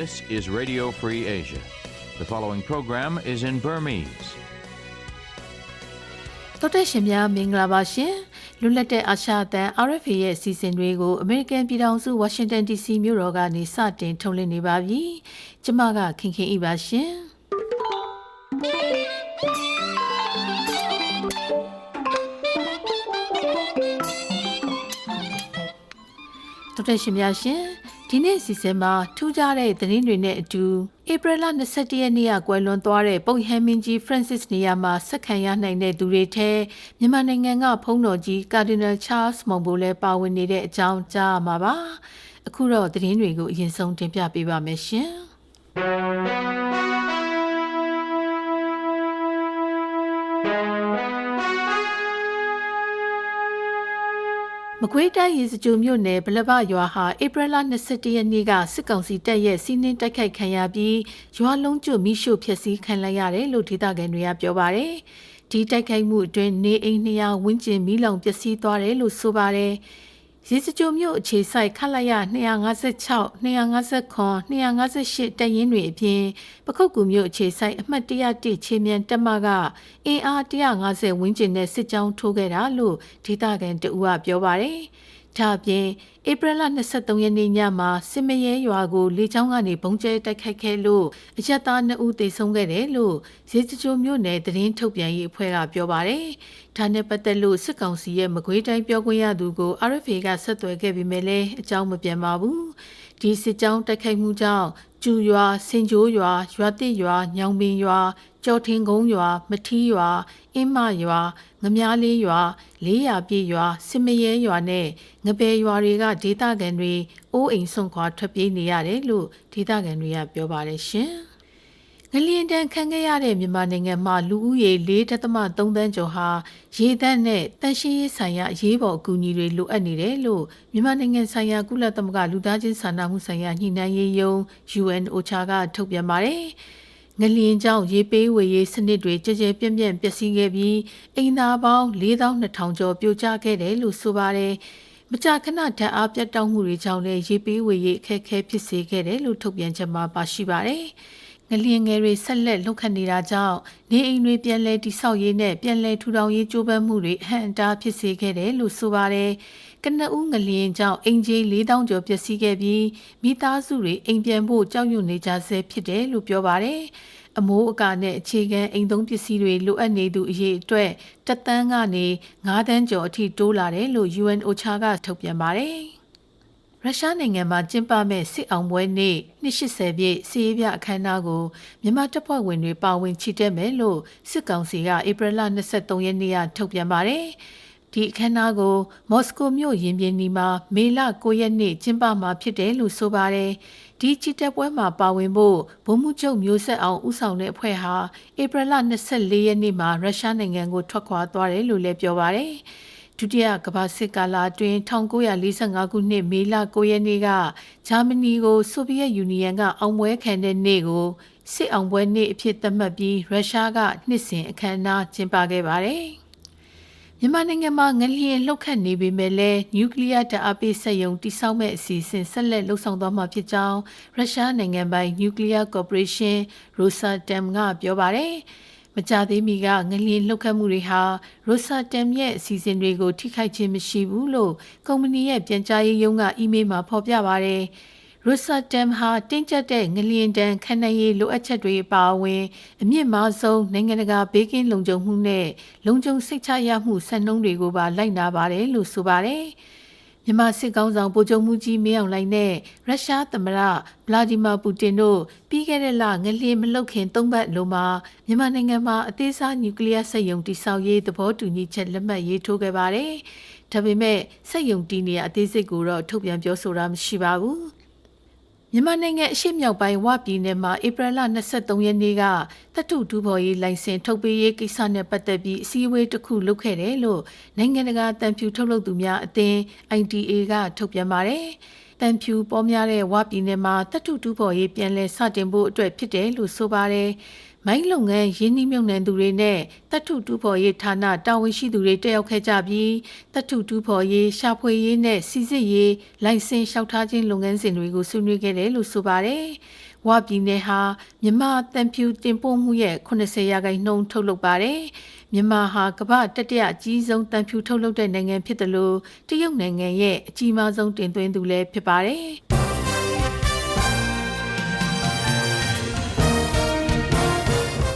This is Radio Free Asia. The following program is in Burmese. တော်တဲ့ရှင်များမင်္ဂလာပါရှင်လွတ်လပ်တဲ့အာရှအသံ RFA ရဲ့အစီအစဉ်တွေကို American ပြည်ထောင်စု Washington DC မြို့တော်ကနေစတင်ထုတ်လွှင့်နေပါပြီကျမကခင်ခင်ဤပါရှင်တော်တဲ့ရှင်များရှင် ဒီနေ့အစီအစဉ်မှာထူးခြားတဲ့သတင်းတွေနဲ့အတူဧပြီလ21ရက်နေ့ကကွယ်လွန်သွားတဲ့ပုပ်ဟန်မင်းကြီး Francis နေရာမှာဆက်ခံရနိုင်တဲ့သူတွေထဲမြန်မာနိုင်ငံကဖုံးတော်ကြီး Cardinal Charles မုံဘိုလည်းပါဝင်နေတဲ့အကြောင်းကြားမှာပါအခုတော့သတင်းတွေကိုအရင်ဆုံးတင်ပြပေးပါမယ်ရှင် မကွေးတိုင်းရေစကြိုမြို့နယ်ဗလဘရွာဟာဧပြီလ22ရက်နေ့ကစစ်ကောင်စီတပ်ရဲ့စီးနင်းတိုက်ခိုက်ခံရပြီးရွာလုံးကျွမိရှို့ဖျက်ဆီးခံလိုက်ရတယ်လို့ဒေသခံတွေကပြောပါတယ်။ဒီတိုက်ခိုက်မှုအတွင်းနေအိမ်200ဝန်းကျင်မိလောင်ပျက်စီးသွားတယ်လို့ဆိုပါတယ်။ ရေစကြိုမြို့အခြေဆိုင်ခလိုက်ရ256 259 258တရင်တွေအပြင်ပခုတ်ကူမြို့အခြေဆိုင်အမှတ်101ခြေမြန်တက်မကအင်အား150ဝန်းကျင်နဲ့စစ်ကြောင်းထိုးခဲ့တာလို့ဒေသခံတဦးကပြောပါတယ်။ ဒါအပြင်ဧပြီလ23ရက်နေ့ညမှာစစ်မရဲရွာကိုလေကြောင်းကနေဘုံကျဲတိုက်ခိုက်ခဲ့လို့အရက်သား2ဦးသေဆုံးခဲ့တယ်လို့ရေစကြိုမြို့နယ်သတင်းထုတ်ပြန်ရေးအဖွဲ့ကပြောပါတယ်။ဒါနဲ့ပတ်သက်လို့စစ်ကောင်စီရဲ့မကွေးတိုင်းပြောခွင့်ရသူကို RFA ကဆက်သွယ်ခဲ့ပြီးမဲ့လည်းအကြောင်းမပြန်ပါဘူး။ဒီစစ်ကြောင်းတိုက်ခိုက်မှုကြောင့်ကျူရွာစင်ကြိုးရွာရွာတစ်ရွာညောင်ပင်ရွာ ကြော်ထင်ကုန်းရွာ မထီးရွာ အင်းမရွာငမားလေးရွာလေးရပြည့်ရွာစစ်မရဲရွာနဲ့ငပယ်ရွာတွေကဒေသခံတွေအိုးအိမ်ဆုံးခွာထွက်ပြေးနေရတယ်လို့ဒေသခံတွေကပြောပါတယ်ရှင်ငလျင်တန်ခံခဲ့ရတဲ့မြန်မာနိုင်ငံမှာလူဦးရေ4.3တန်းကျော်ဟာရေသန့်နဲ့တန်ရှင်းရေးဆိုင်ရာအရေးပေါ်အကူအညီတွေလိုအပ်နေတယ်လို့မြန်မာနိုင်ငံဆိုင်ရာကုလသမဂ္ဂလူသားချင်းစာနာမှုဆိုင်ရာညှိနှိုင်းရေးယုံ UNOCHA ကထုတ်ပြန်ပါတယ်။ ငလျင်ကြောင့်ရေပေးဝေရေးစနစ်တွေကြကြပြန့်ပြန့်ပျက်စီးခဲ့ပြီးအိမ်သားပေါင်း4200ကျော်ပြိုကျခဲ့တယ်လို့ဆိုပါတယ်။မကြာခဏဓာတ်အားပြတ်တောက်မှုတွေကြောင့်လည်းရေပေးဝေရေးအခက်အခဲဖြစ်စေခဲ့တယ်လို့ထုတ်ပြန်ချက်မှာပါရှိပါတယ်။ ငလျင်ငယ်တွေဆက်လက်လှုပ်ခတ်နေတာကြောင့်နေအိမ်တွေပြန်လည်တိဆောက်ရေးနဲ့ပြန်လည်ထူထောင်ရေးကြိုးပမ်းမှုတွေအဟန့်အတားဖြစ်စေခဲ့တယ်လို့ဆိုပါတယ်။ကနဦးငလျင်ကြောင့်အင်ဂျီ4000ကျော်ပျက်စီးခဲ့ပြီးမိသားစုတွေအိမ်ပြန်ဖို့ကြောက်ရွံ့နေကြဆဲဖြစ်တယ်လို့ပြောပါတယ်။အမိုးအကာနဲ့အခြေခံအိမ်သုံးပစ္စည်းတွေလိုအပ်နေသူအရေးအတွက်တသန်းကနေ9သန်းကျော်အထိတိုးလာတယ်လို့ UN OCHA ကထုတ်ပြန်ပါတယ်။ ရုရှားနိုင်ငံမှာကျင်းပမဲ့စစ်အောင်ပွဲနေ့280ပြည့်စီးရေးပြအခမ်းအနားကိုမြန်မာတပ်ဖွဲ့ဝင်တွေပါဝင်ချီတက်မယ်လို့စစ်ကောင်စီကဧပြီလ23ရက်နေ့ကထုတ်ပြန်ပါတယ်။ဒီအခမ်းအနားကိုမော်စကိုမြို့ရင်ပြင်နီမှာမေလ9ရက်နေ့ကျင်းပမှာဖြစ်တယ်လို့ဆိုပါတယ်။ဒီချီတက်ပွဲမှာပါဝင်ဖို့ဗိုလ်မှူးချုပ်မျိုးဆက်အောင်ဦးဆောင်တဲ့အဖွဲ့ဟာဧပြီလ24ရက်နေ့မှာရုရှားနိုင်ငံကိုထွက်ခွာသွားတယ်လို့လည်းပြောပါတယ်။ ဒုတိယကမ္ဘာစစ်ကာလအတွင်း1945ခုနှစ်မေလ9ရက်နေ့ကဂျာမနီကိုဆိုဗီယက်ယူနီယံကအောင်ပွဲခံတဲ့နေ့ကိုစစ်အောင်ပွဲနေ့အဖြစ်သတ်မှတ်ပြီးရုရှားကနှစ်စဉ်အခမ်းအနားကျင်းပခဲ့ပါတယ်။မြန်မာနိုင်ငံမှာငလျင်လှုပ်ခတ်နေပေမဲ့လည်းနျူကလ িয়ারဓာတ်အားပေးစက်ရုံတိစောက်မဲ့အစီအစဉ်ဆက်လက်လှုပ်ဆောင်သွားမှာဖြစ်ကြောင်းရုရှားနိုင်ငံပိုင်နျူကလ িয়ারကော်ပိုရေးရှင်းရိုဆာတမ်ကပြောပါတယ်။ မကြသေးမီကငလျင်လှုပ်ခတ်မှုတွေဟာရိုဆာတမ်ရဲ့အစီအစဉ်တွေကိုထိခိုက်ခြင်းမရှိဘူးလို့ကုမ္ပဏီရဲ့ပြန်ကြားရေးရုံးကအီးမေးလ်မှာဖော်ပြပါတယ်။ရိုဆာတမ်ဟာတင်းကျပ်တဲ့ငလျင်တန်ခံနိုင်ရေးလိုအပ်ချက်တွေအပါအဝင်အမြင့်မားဆုံးနိုင်ငံတကာဘေးကင်းလုံခြုံမှုနဲ့လုံခြုံစိတ်ချရမှုစံနှုန်းတွေကိုပါလိုက်နာပါတယ်လို့ဆိုပါတယ်။ မြန်မာစစ်ကောင်းဆောင်ဗိုလ်ချုပ်မှုကြီးမင်းအောင်လှိုင်နဲ့ရုရှားသမ္မတဗလာဒီမာပူတင်တို့ပြီးခဲ့တဲ့လငလျင်မလုတ်ခင်သုံးပတ်လုံးမှာမြန်မာနိုင်ငံမှာအသေးစားနျူကလ িয়ার စက်ရုံတိစောက်ရေးသဘောတူညီချက်လက်မှတ်ရေးထိုးခဲ့ပါတယ်။ဒါပေမဲ့စက်ရုံတီးနေရအသေးစိတ်ကိုတော့ထုတ်ပြန်ပြောဆိုတာမရှိပါဘူး။ မြန်မာနိုင်ငံအရှေ့မြောက်ပိုင်းဝပြည်နယ်မှာဧပြီလ23ရက်နေ့ကတတုဒူဘော်ရေးလိုင်စင်ထုတ်ပေးရေးကိစ္စနဲ့ပတ်သက်ပြီးအစည်းအဝေးတစ်ခုလုပ်ခဲ့တယ်လို့နိုင်ငံတကာတန်ဖြူထုတ်လုပ်သူများအသင်း ITA ကထုတ်ပြန်ပါတယ်။တန်ဖြူပေါ်များတဲ့ဝပြည်နယ်မှာတတုဒူဘော်ရေးပြန်လည်စတင်ဖို့အတွက်ဖြစ်တယ်လို့ဆိုပါတယ်။ မိုင်းလုပ်ငန်းရင်းနှီးမြှုပ်နှံသူတွေနဲ့တပ်ထုတူဖော်ရေးဌာနတာဝန်ရှိသူတွေတက်ရောက်ခဲ့ကြပြီးတပ်ထုတူဖော်ရေးရှာဖွေရေးနဲ့စီစစ်ရေးလိုင်စင်လျှောက်ထားခြင်းလုပ်ငန်းစဉ်တွေကိုဆွေးနွေးခဲ့တယ်လို့ဆိုပါတယ်။ဝပြည်နယ်ဟာမြန်မာတန်ဖြူတင်ပို့မှုရဲ့80ရာခိုင်နှုန်းထုတ်လုပ်ပါတယ်။မြန်မာဟာကမ္ဘာတတိယအကြီးဆုံးတန်ဖြူထုတ်လုပ်တဲ့နိုင်ငံဖြစ်တယ်လို့တရုတ်နိုင်ငံရဲ့အကြီးမားဆုံးတင်သွင်းသူလည်းဖြစ်ပါတယ်။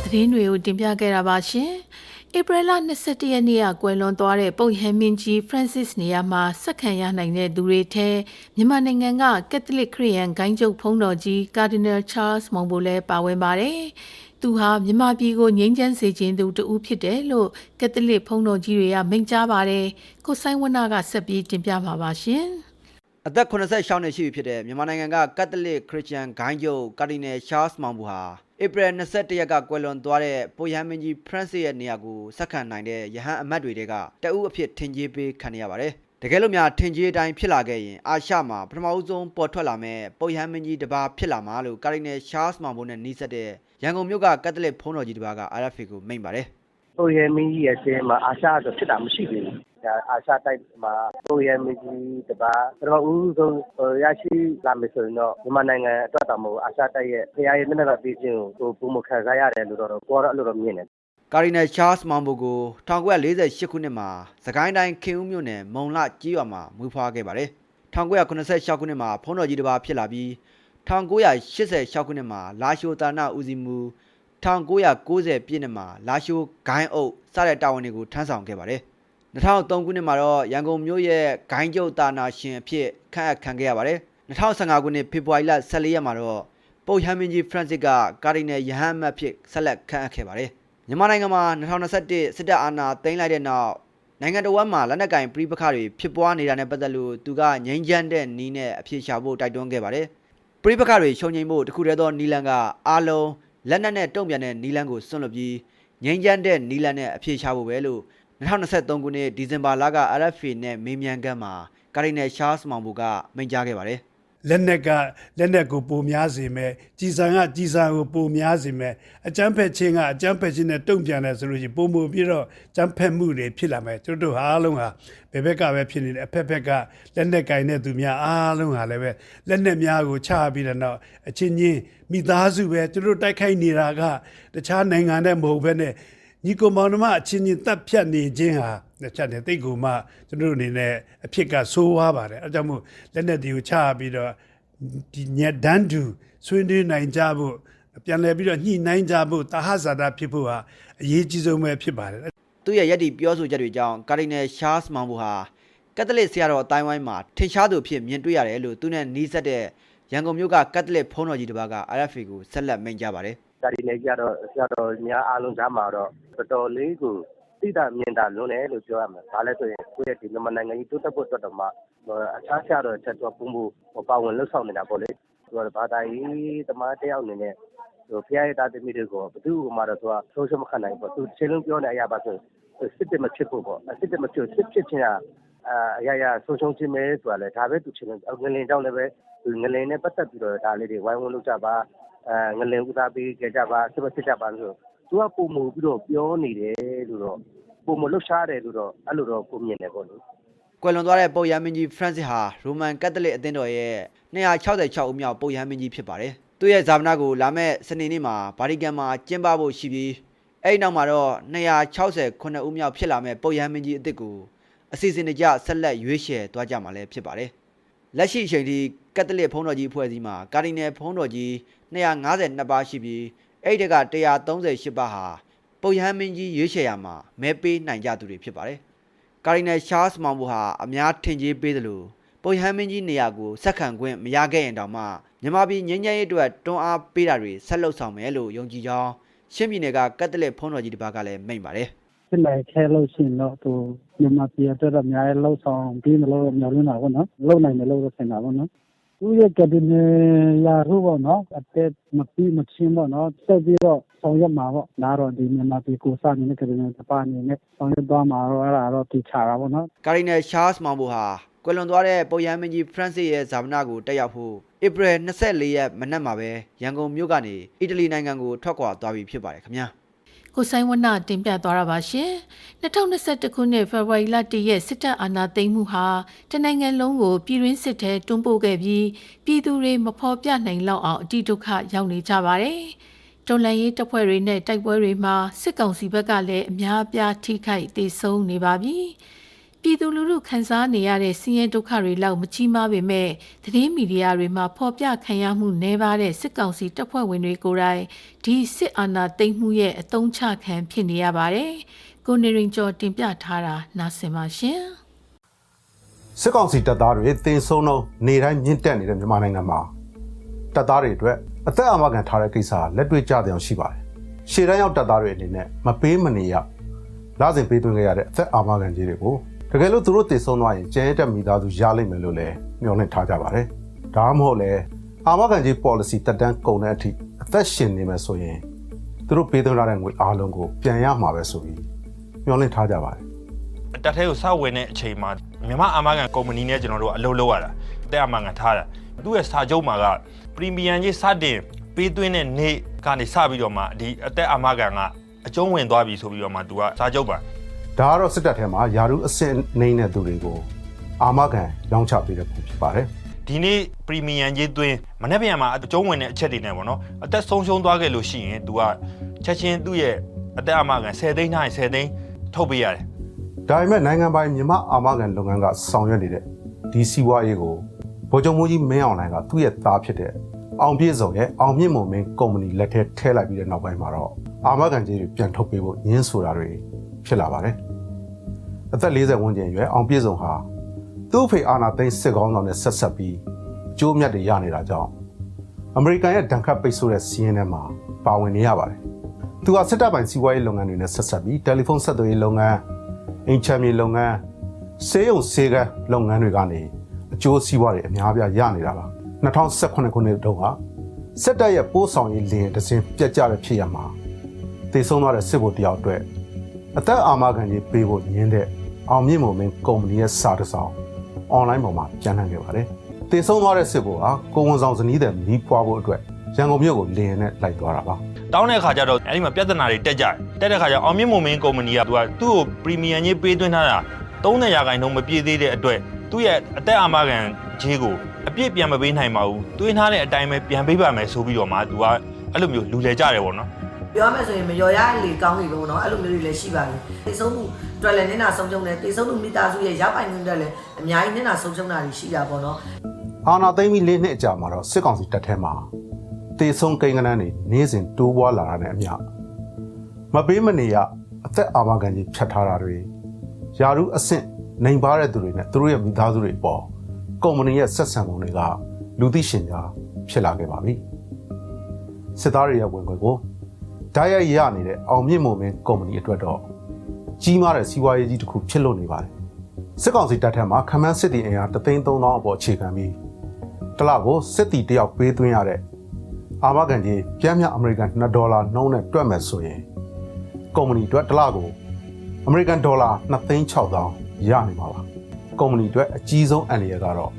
သတင်းတွေကိုတင်ပြခဲ့တာပါရှင်။ဧပြီလ22ရက်နေ့ကကွယ်လွန်သွားတဲ့ပုပ်ဟန်မင်းကြီး Francis နေရာမှာဆက်ခံရနိုင်တဲ့သူတွေထဲမြန်မာနိုင်ငံကကက်သလစ်ခရစ်ယာန်ဂိုင်းချုပ်ဖုံးတော်ကြီး Cardinal Charles မောင်ဘိုလည်းပါဝင်ပါတယ်။သူဟာမြန်မာပြည်ကိုငြိမ်းချမ်းစေခြင်းသူတဦးဖြစ်တယ်လို့ကက်သလစ်ဖုံးတော်ကြီးတွေကမိန့်ကြားပါတယ်။ကိုဆိုင်ဝနကဆက်ပြီးတင်ပြပါပါရှင်။အသက်86နှစ်ရှိပြီဖြစ်တဲ့မြန်မာနိုင်ငံကကက်သလစ်ခရစ်ယာန်ဂိုင်းချုပ်ကာဒီနယ်ရှားစ်မောင်ဘူဟာ ဧပြီ21ရက်ကကွယ်လွန်သွားတဲ့ပိုယဟန်မင်းကြီးဖရန့်စစ်ရဲ့နေရာကိုဆက်ခံနိုင်တဲ့ယဟန်အမတ်တွေတဲကတအုပ်အဖြစ်ထင်ကြီးပေးခံရပါတယ်။တကယ်လို့များထင်ကြီးအတိုင်းဖြစ်လာခဲ့ရင်အာရှမှာပထမဦးဆုံးပေါ်ထွက်လာမဲ့ပိုယဟန်မင်းကြီးတစ်ပါးဖြစ်လာမှာလို့ကာဒီနယ်ရှားစ်မောင်ဘူနဲ့နှီးစပ်တဲ့ရန်ကုန်မြို့ကကက်သလစ်ဖုန်းတော်ကြီးတစ်ပါးက RFA ကိုမိန့်ပါတယ်။ကိုရဲမင်းကြီးရဲ့ဆင်းမှာအာရှတော့ဖြစ်တာမရှိဘူး။ ဒါအာရှတိုက်မှာကိုရဲမင်းကြီးတပါပထမဦးဆုံးရရှိလာမယ်ဆိုရင်တော့မြန်မာနိုင်ငံအတွက်တောင်မဟုတ်အာရှတိုက်ရဲ့ဖရားရဲ့မျက်နှာသာပြီးခြင်းကိုပုံမခံစားရတယ်လို့တော့ကိုကတော့အဲ့လိုတော့မြင်တယ်ကာဒီနယ်ရှားစ်မောင်ဘူကို1948ခုနှစ်မှာစကိုင်းတိုင်းခင်ဦးမြို့နယ်မုံလကြီးရွာမှာမွေးဖွားခဲ့ပါတယ်။1986ခုနှစ်မှာဖုန်းတော်ကြီးတစ်ပါးဖြစ်လာပြီး1986ခုနှစ်မှာလာရှိုတာနာဦးစီးမှု1990ပြည့်နှစ်မှာလာရှိုဂိုင်းအုပ်စတဲ့တာဝန်တွေကိုထမ်းဆောင်ခဲ့ပါတယ်။ 2003ခုနှစ်မှာတော့ရန်ကုန်မြို့ရဲ့ဂိုင်းကျုပ်တာနာရှင်အဖြစ်ခန့်အပ်ခံခဲ့ရပါတယ်။2015ခုနှစ်ဖေဖော်ဝါရီလ14ရက်မှာတော့ပုပ်ဟမ်းမင်းကြီးဖရန့်စစ်ကကာဒီနယ်ယဟန်အမတ်ဖြစ်ဆက်လက်ခန့်အပ်ခဲ့ပါတယ်။မြန်မာနိုင်ငံမှာ2021စစ်တပ်အာဏာသိမ်းလိုက်တဲ့နောက်နိုင်ငံတော်ဝန်မှာလက်နက်ကင်ပြည်ပခါတွေဖြစ်ပွားနေတာနဲ့ပတ်သက်လို့သူကငြိမ်းချမ်းတဲ့နီးနဲ့အဖြေရှာဖို့တိုက်တွန်းခဲ့ပါတယ်။ပြည်ပခါတွေရှုံငိမ့်ဖို့တခုတည်းသောနီလန်ကအားလုံးလက်နက်နဲ့တုံ့ပြန်တဲ့နီလန်ကိုစွန့်လွတ်ပြီးငြိမ်းချမ်းတဲ့နီလန်နဲ့အဖြေရှာဖို့ပဲလို့ 2023ခုနှစ်ဒီဇင်ဘာလက RFA နဲ့မေးမြန်းခန်းမှာကာရီနယ်ရှားစ်မောင်ဘူကမိန့်ကြားခဲ့ပါတယ်။လက်နက်ကလက်နက်ကိုပိုများစေမယ်ကြီးစံကကြီးစံကိုပိုများစေမယ်အကြမ်းဖက်ခြင်းကအကြမ်းဖက်ခြင်းနဲ့တုံ့ပြန်တယ်ဆိုလို့ရှိရင်ပုံမူပြီးတော့ကြမ်းဖက်မှုတွေဖြစ်လာမယ်တို့တို့အားလုံးဟာဘယ်ဘက်ကပဲဖြစ်နေတယ်အဖက်ဖက်ကလက်နက်ကင်တဲ့သူများအားလုံးဟာလည်းပဲလက်နက်များကိုချပြီးတဲ့နောက်အချင်းချင်းမိသားစုပဲတို့တို့တိုက်ခိုက်နေတာကတခြားနိုင်ငံနဲ့မဟုတ်ဘဲနဲ့ ညီကိုမောင်နှမအချင်းချင်းတပ်ဖြတ်နေခြင်းဟာလက်ချက်နဲ့တိတ်ကိုမှကျွန်တော်တို့အနေနဲ့အဖြစ်ကဆိုးွားပါတယ်အဲကြောင့်မို့လက်နက်တွေကိုချပြီးတော့ဒီညက်ဒန်းတူဆွေးနွေးနိုင်ကြဖို့ပြန်လည်ပြီးတော့ညှိနှိုင်းကြဖို့တာဟဇာတာဖြစ်ဖို့ဟာအရေးကြီးဆုံးပဲဖြစ်ပါတယ်သူ့ရဲ့ယက်တီပြောဆိုချက်တွေကြောင့်ကာဒီနယ်ရှားစ်မောင်ဘူဟာကက်သလစ်ဆရာတော်အတိုင်းဝိုင်းမှာထင်ရှားသူဖြစ်မြင်တွေ့ရတယ်လို့သူနဲ့နီးစပ်တဲ့ရန်ကုန်မြို့ကကက်သလစ်ဖုန်းတော်ကြီးတစ်ပါးက RFA ကိုဆက်လက်မိန့်ကြားပါတယ်။ ဒါဒီနေ့ကျတော့ဆရာတော်များအားလုံးကြားမှာတော့တော်တော်လေးကိုသိတာမြင်တာလွန်းတယ်လို့ပြောရမှာ။ဒါလည်းဆိုရင်ကိုယ့်ရဲ့ဒီမြန်မာနိုင်ငံကြီးတိုးတက်ဖို့အတွက်တော့မှအခြားဆရာတော်ချက်တော့ပုံမှုပါဝင်လှုပ်ဆောင်နေတာပေါ့လေ။သူကဘာသာရေးတမန်တယောက်အနေနဲ့ဟိုဖရားရဲ့တာသမီတွေကိုဘယ်သူ့မှတော့သူကဆုံးရှုံးမခံနိုင်ဘူးပေါ့သူချိန်လုံးပြောနေအရာပါဆိုစစ်တက်မဖြစ်ဖို့ပေါ့စစ်တက်မဖြစ်စစ်ဖြစ်ချင်းကအအရာရာဆုံးရှုံးခြင်းပဲဆိုတာလေဒါပဲသူချိန်လုံးငလင်ကြောင့်လည်းပဲငလင်နဲ့ပတ်သက်ပြီးတော့ဒါလေးတွေဝိုင်းဝန်းလုပ်ကြပါ အဲငလင်ဥစားပေးကြကြပါစစ်မဖြစ်ကြပါလို့သူကပုံမူပြီးတော့ပြောနေတယ်လို့တော့ပုံမလှုပ်ရှားတယ်လို့တော့အဲ့လိုတော့ကိုမြင်တယ်ပေါ့လေကွယ်လွန်သွားတဲ့ပုပ်ရဟန်းမင်းကြီးဖရန့်စစ်ဟာရိုမန်ကက်သလစ်အသင်းတော်ရဲ့266ဦးမြောက်ပုပ်ရဟန်းမင်းကြီးဖြစ်ပါတယ်။သူ့ရဲ့ဇာဝနာကိုလာမယ့်စနေနေ့မှာဗာတီကန်မှာကျင်းပဖို့ရှိပြီးအဲ့ဒီနောက်မှာတော့269ဦးမြောက်ဖြစ်လာမဲ့ပုပ်ရဟန်းမင်းကြီးအသစ်ကိုအစီအစဉ်တကျဆက်လက်ရွေးချယ်သွားကြမှာလည်းဖြစ်ပါတယ်။လက်ရှိအချိန်ထိ ကက်သလစ်ဘုန်းတော်ကြီးအဖွဲ့အစည်းမှာကာဒီနယ်ဘုန်းတော်ကြီး252ပါးရှိပြီးအဲ့ဒီတက138ပါးဟာပုပ်ရဟန်းမင်းကြီးရွေးချယ်ရမှာမဲပေးနိုင်ကြသူတွေဖြစ်ပါတယ်။ကာရီနယ်ရှားစ်မောင်ဘူဟာအများထင်ကြီးပေးတယ်လို့ပုပ်ဟမ်းမင်းကြီးနေရာကိုဆက်ခံခွင့်မရခဲ့ရင်တောင်မှမြန်မာပြည်ငြိမ်းချမ်းရေးအတွက်တွန်းအားပေးတာတွေဆက်လုပ်ဆောင်မယ်လို့ယုံကြည်ကြောင်းရှင်းပြည်နယ်ကကက်သလစ်ဖုန်းတော်ကြီးတစ်ပါးကလည်းမိန့်ပါတယ်ဖြစ်နိုင်ခဲလို့ရှိရင်တော့သူမြန်မာပြည်အတွက်တော့အများကြီးလှုပ်ဆောင်ပြီးမလို့မျှော်လင့်တာပေါ့နော်လှုပ်နိုင်တယ်လို့တော့ထင်တာပေါ့နော် သူရဲ့ကက်ဘိနေရာထူပေါ့နော် အသက်မပြီးမချင်းပေါ့နော် ဆက်ပြီးတော့ ဆောင်ရွက်မှာပေါ့ ဒါတော့ဒီမြန်မာပြည်ကိုစနေတဲ့ကက်ဘိနေတပါအနေနဲ့ ဆောင်ရွက်သွားမှာတော့ အဲ့ဒါတော့တည်ချတာပေါ့နော် ကာရီနယ်ရှားစ်မောင်ဘူဟာ ကွယ်လွန်သွားတဲ့ ပုပ်ဟမ်းမင်းကြီး ဖရန့်စစ်ရဲ့ဇာဝနာကို တက်ရောက်ဖို့ ဧပြီ24ရက် မနက်မှာပဲ ရန်ကုန်မြို့ကနေ အီတလီနိုင်ငံကို ထွက်ခွာသွားပြီ ဖြစ်ပါတယ်ခင်ဗျာ ကိုဆိုင်ဝနတင်ပြသွားတာပါရှင်2021ခုနှစ်ဖေဖော်ဝါရီလ1ရက်စစ်တပ်အာဏာသိမ်းမှုဟာတနိုင်ငံလုံးကိုပြည်တွင်းစစ်ထဲတွန်းပို့ခဲ့ပြီးပြည်သူတွေမဖော်ပြနိုင်လောက်အောင်အတိဒုက္ခရောက်နေကြပါတယ်တော်လန်ရေးတပ်ဖွဲ့တွေနဲ့တိုက်ပွဲတွေမှာစစ်ကောင်စီဘက်ကလည်းအများအပြားထိခိုက်ဒေဆုံးနေပါပြီ ပြည်သူလူထုခံစားနေရတဲ့ဆင်းရဲဒုက္ခတွေလောက်မကြီးမားပေမဲ့သတင်းမီဒီယာတွေမှာဖော်ပြခံရမှုနှဲပါတဲ့စစ်ကောင်စီတပ်ဖွဲ့ဝင်တွေကိုယ်တိုင်ဒီစစ်အာဏာသိမ်းမှုရဲ့အတုံးချခံဖြစ်နေရပါတယ်။ကိုနေရင်ကျော်တင်ပြထားတာနားဆင်ပါရှင်။စစ်ကောင်စီတပ်သားတွေတင်ဆုံးတော့နေတိုင်းမြင့်တက်နေတဲ့မြန်မာနိုင်ငံမှာတပ်သားတွေအတွက်အသက်အာမခံထားတဲ့ကိစ္စကလက်တွေ့ကျတဲ့အောင်ရှိပါတယ်။ရှေ့တန်းရောက်တပ်သားတွေအနေနဲ့မပေးမနေရလာစဉ်ပေးသွင်းခဲ့ရတဲ့အသက်အာမခံကြီးတွေကိုတ ကယ်လို့သူတို့တင်ဆုံးသွားရင်ကျဲတက်မိသားစုရလိမ့်မယ်လို့လည်းမျှော်လင့်ထားကြပါတယ်။ဒါမှမဟုတ်လေအာမခံကြီး policy တက်တန်းကုန်တဲ့အထိအသက်ရှင်နေမယ်ဆိုရင်သူတို့ပေးသွင်းထားတဲ့ငွေအားလုံးကိုပြန်ရမှာပဲဆိုပြီးမျှော်လင့်ထားကြပါတယ်။တက်ထဲကိုစောက်ဝင်တဲ့အချိန်မှာမြန်မာအာမခံကုမ္ပဏီနဲ့ကျွန်တော်တို့အလုပ်လုပ်ရတာတက်အာမခံထားတာသူ့ရဲ့စာချုပ်မှာကပရီမီယံကြီးစတင်ပေးသွင်းတဲ့နေ့ကနေစပြီးတော့မှဒီအသက်အာမခံကအကျုံးဝင်သွားပြီဆိုပြီးတော့မှသူကစာချုပ်ပါ ဒါကတော့စစ်တပ်ထဲမှာယာရုအဆင့်နှိမ့်တဲ့သူတွေကိုအာမခံရောင်းချပေးတဲ့ပုံဖြစ်ပါတယ်ဒီနေ့ပရီမီယံကြီးသွင်းမနေ့ပြန်မှာအကျုံးဝင်တဲ့အချက်တွေနဲ့ပေါ့နော်အသက်ဆုံးရှုံးသွားခဲ့လို့ရှိရင်သူကချက်ချင်းသူ့ရဲ့အသက်အာမခံ10သိန်းထားရင်10သိန်းထုတ်ပေးရတယ်။ဒါပေမဲ့နိုင်ငံပိုင်မြန်မာအာမခံလုပ်ငန်းကဆောင်ရွက်နေတဲ့ဒီစီးပွားရေးကိုဗိုလ်ချုပ်မူကြီးမင်းအောင်လှိုင်ကသူ့ရဲ့သားဖြစ်တဲ့အောင်ပြည့်စုံရဲ့အောင်မြင့်မုံမင်းကုမ္ပဏီလက်ထဲထည့်လိုက်ပြီးတဲ့နောက်ပိုင်းမှာတော့အာမခံကြီးတွေပြန်ထုတ်ပေးဖို့ညှင်းဆိုတာတွေ ဖြစ်လာပါတယ်။အသက်40ဝန်းကျင်အရွယ်အောင်ပြည့်စုံဟာသူ့အဖေအာနာသိန်းစစ်ကောင်းဆောင်နဲ့ဆက်ဆက်ပြီးအကျိုးအမြတ်တွေရနေတာကြောင့်အမေရိကန်ရဲ့ဒဏ်ခတ်ပိတ်ဆို့တဲ့စီးရင်ထဲမှာပါဝင်နေရပါတယ်။သူကစစ်တပ်ပိုင်စီးပွားရေးလုပ်ငန်းတွေနဲ့ဆက်ဆက်ပြီးတယ်လီဖုန်းဆက်သွယ်ရေးလုပ်ငန်းအင်ချမ်းမြေလုပ်ငန်းဆေးရုံဆေးကန်းလုပ်ငန်းတွေကနေအကျိုးစီးပွားတွေအများအပြားရနေတာပါ2018ခုနှစ်တုန်းကစစ်တပ်ရဲ့ပိုးဆောင်ရေးလင်းတစ်စင်းပြတ်ကျတဲ့ဖြစ်ရမှာတည်ဆုံးသွားတဲ့စစ်ဗိုလ်တယောက်အတွက် အသက်အာမခံကြီးပေးဖို့ညင်းတဲ့အောင်မြင့်မုံမင်းကုမ္ပဏီရဲ့စာတစ်စောင်အွန်လိုင်းပေါ်မှာကျန်းနှံ့ခဲ့ပါတယ်တည်ဆုံးသွားတဲ့စစ်ဗိုလ်ဟာကိုဝန်ဆောင်ဇနီးတဲ့မီးပွားဖို့အတွက်ရန်ကုန်မြို့ကိုလင်းနဲ့လိုက်သွားတာပါတောင်းတဲ့ခါကျတော့အဲ့ဒီမှာပြဿနာတွေတက်ကြတယ်တက်တဲ့ခါကျအောင်မြင့်မုံမင်းကုမ္ပဏီကသူကသူ့ကိုပရီမီယံကြီးပေးသွင်းထားတာ30ရာခိုင်နှုန်းမပြည့်သေးတဲ့အတွက်သူ့ရဲ့အသက်အာမခံဂျေးကိုအပြည့်ပြန်မပေးနိုင်ပါဘူးသွင်းထားတဲ့အတိုင်းပဲပြန်ပေးပါမယ်ဆိုပြီးတော့မှသူကအဲ့လိုမျိုးလူလဲကြတယ်ပေါ့နော် ပြောမယ်ဆိုရင်မရော်ရလေကောင်းနေလို့နော်အဲ့လိုမျိုးတွေလည်းရှိပါပြီတိဆုံးမှုတွေ့လည်းနင်းနာဆုံးရှုံးတယ်တိဆုံးမှုမိသားစုရဲ့ရပိုင်ခွင့်တွေလည်းအများကြီးနင်းနာဆုံးရှုံးတာတွေရှိတာပေါ့နော်အာနာသိမ့်ပြီး၄နှစ်အကြာမှာတော့စစ်ကောင်စီတပ်ထဲမှာတေဆုံးကိန်းကနန်းတွေနေ့စဉ်တိုးပွားလာတာနဲ့အမျှမပေးမနေရအသက်အာမခံကြီးဖြတ်ထားတာတွေယာရုအဆင့်နိုင်ပါတဲ့သူတွေနဲ့သူတို့ရဲ့မိသားစုတွေပေါ်ကုမ္ပဏီရဲ့ဆက်ဆံပုံတွေကလူသိရှင်များဖြစ်လာခဲ့ပါပြီစစ်သားတွေရဲ့ဝင်ခွင့်ကို ဓာတ်ရိုက်ရနေတဲ့အောင်မြင့်မုံမင်းကုမ္ပဏီအတွက်တော့ကြီးမားတဲ့စီးပွားရေးကြီးတစ်ခုဖြစ်လို့နေပါတယ်စစ်ကောင်စီတပ်ထက်မှာခမန်းစစ်တီအင်အား33000အပေါ်အခြေခံပြီးတစ်လကိုစစ်တီတယောက်ပေးသွင်းရတဲ့အာမခံကြီးပြန်မြအမေရိကန်2ဒေါ်လာနှုန်းနဲ့တွက်မယ်ဆိုရင်ကုမ္ပဏီအတွက်တစ်လကိုအမေရိကန်ဒေါ်လာ2,600ရနေမှာပါကုမ္ပဏီအတွက်အကြီးဆုံးအန္တရာယ်ကတော့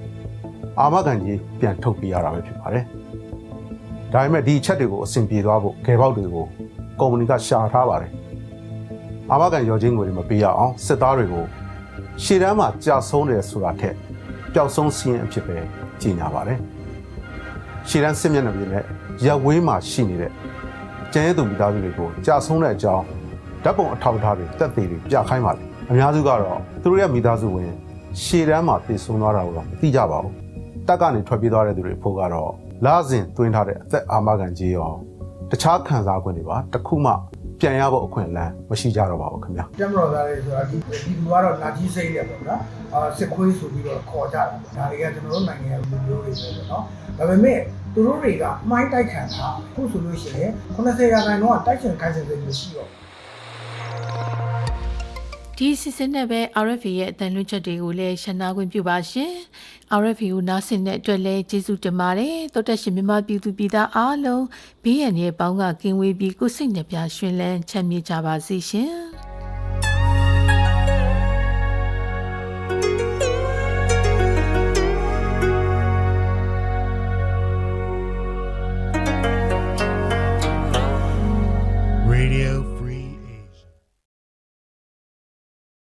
အာမခံကြီးပြန်ထုတ်ပေးရတာပဲဖြစ်ပါတယ် ဒါပေမဲ့ဒီအချက်တွေကိုအဆင်ပြေသွားဖို့ဂယ်ပေါက်တွေကိုကုမ္ပဏီကရှာထားပါတယ်အာမခံရော်ချင်းငွေတွေမပေးရအောင်စစ်သားတွေကိုရှေ့တန်းမှာကြာဆုံးတယ်ဆိုတာထက်ပျောက်ဆုံးစီးရင်အဖြစ်ပဲကြီးညာပါတယ်။ရှေ့တန်းစစ်မျက်နှာပြင်နဲ့ရပ်ဝေးမှာရှိနေတဲ့ကျန်ရည်သူမိသားစုတွေကိုကြာဆုံးတဲ့အကြောင်းဓာတ်ပုံအထောက်အထားတွေတက်သေးတွေပြခိုင်းပါတယ်။အများစုကတော့သူတို့ရဲ့မိသားစုဝင်ရှေ့တန်းမှာတည်ဆုံးသွားတာကိုတော့မသိကြပါဘူး။ တက်ကနေထွက်ပြေးသွားတဲ့သူတွေအဖို့ကတော့လာစဉ်တွင်းထားတဲ့အသက်အာမခံကြီးရောတခြားခံစား권တွေပါတစ်ခုမှပြန်ရဖို့အခွင့်အလမ်းမရှိကြတော့ပါဘူးခင်ဗျာတက်မတော်သားတွေဆိုတာဒီဒီလူကတော့နာကြီးစိတ်တယ်ပေါ့နော်အာစစ်ခွေးဆိုပြီးတော့ခေါ်ကြတာပေါ့ဒါတွေကကျွန်တော်တို့နိုင်ငံရဲ့လူမျိုးတွေပဲပေါ့နော်ဒါပေမဲ့သူတို့တွေကမှိုင်းတိုက်ခံတာအခုဆိုလို့ရှိရင်90ရာခိုင်နှုန်းကတိုက်ချင်ခိုင်းစင်စိတ်မရှိတော့ ဒီစီစဉ်နဲ့ပဲ RFA ရဲ့အတန်လွှင့်ချက်တွေကိုလည်းရှင်းနာခွင့်ပြုပါရှင်။ RFA ကိုနားဆင်တဲ့အတွက်လည်းကျေးဇူးတင်ပါတယ်။တောတက်ရှင်မြန်မာပြည်သူပြည်သားအားလုံးဘေးရန်ရဲ့ပေါင်းကကင်းဝေးပြီးကိုယ်စိတ်နှပြရွှင်လန်းချမ်းမြေ့ကြပါစေရှင်။